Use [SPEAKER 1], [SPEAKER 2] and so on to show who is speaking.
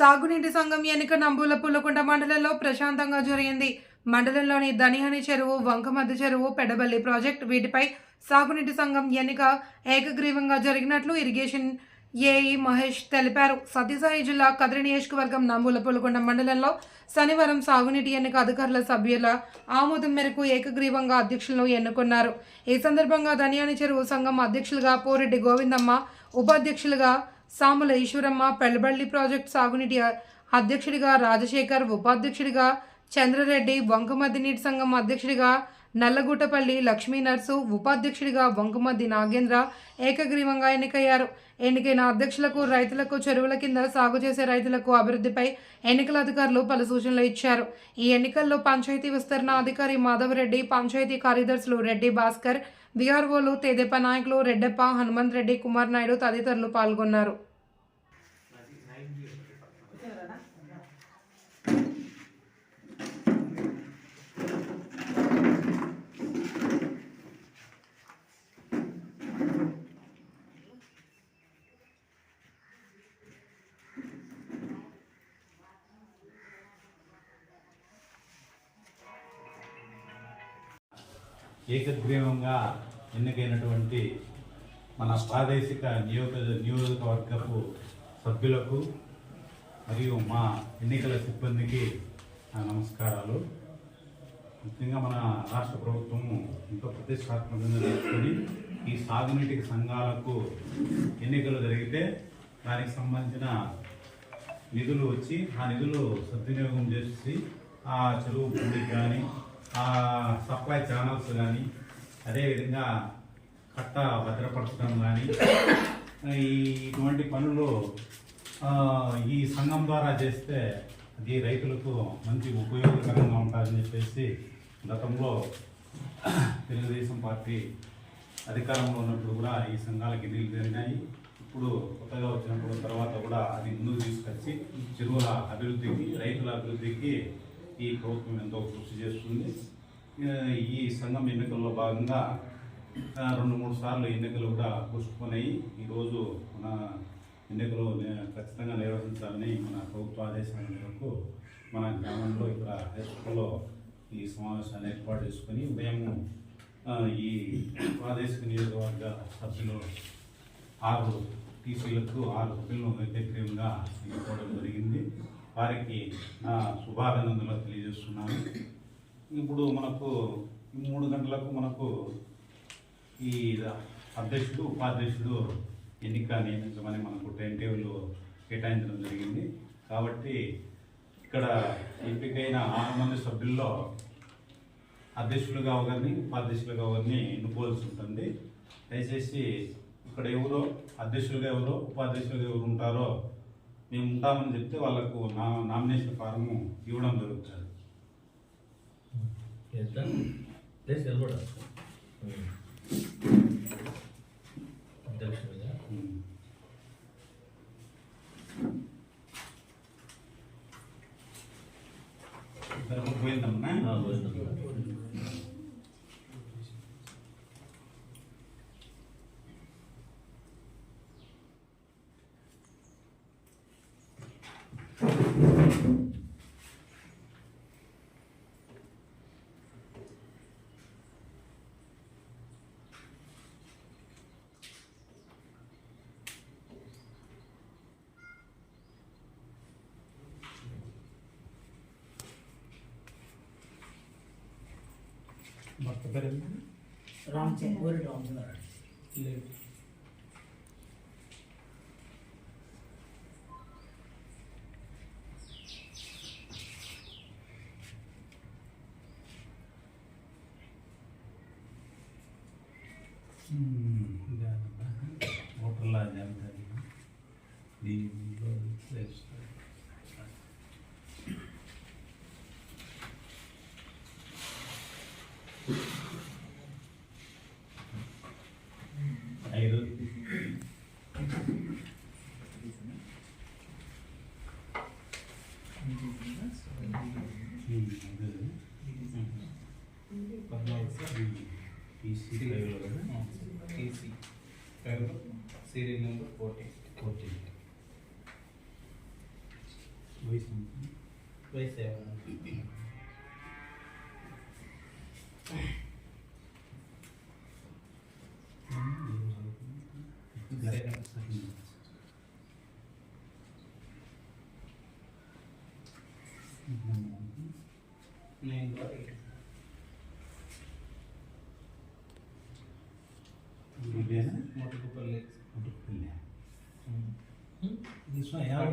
[SPEAKER 1] సాగునీటి సంఘం ఎన్నిక నంబూల పుల్లకుంట మండలంలో ప్రశాంతంగా జరిగింది. మండలంలోని దనిహని చెరువు వంకమద్ది చెరువు పెడబల్లి ప్రాజెక్ట్ వీటిపై సాగునీటి సంఘం ఎన్నిక ఏకగ్రీవంగా జరిగినట్లు ఇరిగేషన్ ఏఈ మహేష్ తెలిపారు. సత్యసాయి జిల్లా కదిరి నియోజకవర్గం నంబూల పులకొండ మండలంలో శనివారం సాగునీటి ఎన్నిక అధికారుల సభ్యుల ఆమోదం మేరకు ఏకగ్రీవంగా అధ్యక్షులను ఎన్నుకున్నారు. ఈ సందర్భంగా ధనియాని చెరువు సంఘం అధ్యక్షులుగా పోరెడ్డి గోవిందమ్మ ఉపాధ్యక్షులుగా సాముల ఈశ్వరమ్మ పెళ్ళబళ్ళి ప్రాజెక్ట్ సాగునీటి అధ్యక్షుడిగా రాజశేఖర్ ఉపాధ్యక్షుడిగా చంద్రరెడ్డి వంకమద్దినీటి సంఘం అధ్యక్షుడిగా నల్లగుట్టపల్లి లక్ష్మీ నర్సు ఉపాధ్యక్షుడిగా వంకమద్ది నాగేంద్ర ఏకగ్రీవంగా ఎన్నికయ్యారు. ఎన్నికైన అధ్యక్షులకు రైతులకు చెరువుల కింద సాగు చేసే రైతులకు అభివృద్ధిపై ఎన్నికల అధికారులు పలు సూచనలు ఇచ్చారు. ఈ ఎన్నికల్లో పంచాయతీ విస్తరణ అధికారి మాధవరెడ్డి పంచాయతీ కార్యదర్శులు రెడ్డి భాస్కర్ విఆర్ఓలు తెదేప నాయకులు రెడ్డప్ప హనుమంత్ రెడ్డి కుమార్ నాయుడు తదితరులు పాల్గొన్నారు.
[SPEAKER 2] ఏకగ్రీవంగా ఎన్నికైనటువంటి మన ప్రాదేశిక నియోజక నియోజకవర్గపు సభ్యులకు మరియు మా ఎన్నికల సిబ్బందికి నమస్కారాలు. ముఖ్యంగా మన రాష్ట్ర ప్రభుత్వం ఎంతో ప్రతిష్టాత్మకంగా తీసుకొని ఈ సాగునీటికి సంఘాలకు ఎన్నికలు జరిగితే దానికి సంబంధించిన నిధులు వచ్చి ఆ నిధులు సద్వినియోగం చేసి ఆ చెరువు భూమికి కానీ సప్లై ఛానల్స్ కానీ అదేవిధంగా కట్ట భద్రపరచడం కానీ ఈ ఇటువంటి పనులు ఈ సంఘం ద్వారా చేస్తే అది రైతులకు మంచి ఉపయోగకరంగా ఉంటుందని చెప్పేసి గతంలో తెలుగుదేశం పార్టీ అధికారంలో ఉన్నప్పుడు కూడా ఈ సంఘాలకి ఎన్నికలు జరిగినాయి ఇప్పుడు కొత్తగా వచ్చినప్పుడు తర్వాత కూడా అది ముందుకు తీసుకొచ్చి చెరువుల అభివృద్ధికి రైతుల అభివృద్ధికి ఈ ప్రభుత్వం ఎంతో కృషి చేస్తుంది. ఈ సంఘం ఎన్నికల్లో భాగంగా రెండు మూడు సార్లు ఎన్నికలు కూడా పుష్పనయ్యి ఈరోజు మన ఎన్నికలు ఖచ్చితంగా నిర్వహించాలని మన ప్రభుత్వ ఆదేశాల మేరకు మన గ్రామంలో ఇక్కడ హైస్కూల్లో ఈ సమావేశాన్ని ఏర్పాటు చేసుకొని ఉదయం ఈ ప్రాదేశిక నియోజకవర్గ సభ్యులు ఆరు టీసీలకు ఆరు సభ్యులను వ్యతిరేకంగా ఈ వారికి నా శుభాభినందనలు తెలియజేస్తున్నాను. ఇప్పుడు మనకు మూడు గంటలకు మనకు ఈ అధ్యక్షుడు ఉపాధ్యక్షుడు ఎన్నిక నియమించమని మనకు టైం టేబుల్ కేటాయించడం జరిగింది. కాబట్టి ఇక్కడ ఎంపికైన ఆరు మంది సభ్యుల్లో అధ్యక్షులుగా ఒకరిని ఉపాధ్యక్షులుగా ఒకరిని ఎన్నుకోవాల్సి ఉంటుంది. దయచేసి ఇక్కడ ఎవరో అధ్యక్షులుగా ఎవరో ఉపాధ్యక్షులుగా ఎవరు ఉంటారో మేము ఉంటామని చెప్తే వాళ్ళకు నా నామినేషన్ ఫారము ఇవ్వడం జరుగుతుంది.
[SPEAKER 3] ఎంత? ప్లేస్
[SPEAKER 2] భర్త పేరు ఏంటి?
[SPEAKER 4] రామచంద్ర ఊరి రామచంద్ర
[SPEAKER 2] లేదు ఓటర్ల జాబితా దీనిలో place TC serial number fourteen
[SPEAKER 5] fourteen వయసు వయసు నైన్
[SPEAKER 2] బార్
[SPEAKER 6] ఎయిట్
[SPEAKER 2] मोटर को
[SPEAKER 6] पर
[SPEAKER 2] ले
[SPEAKER 6] मोटर
[SPEAKER 2] को ले। दिस वन यहाँ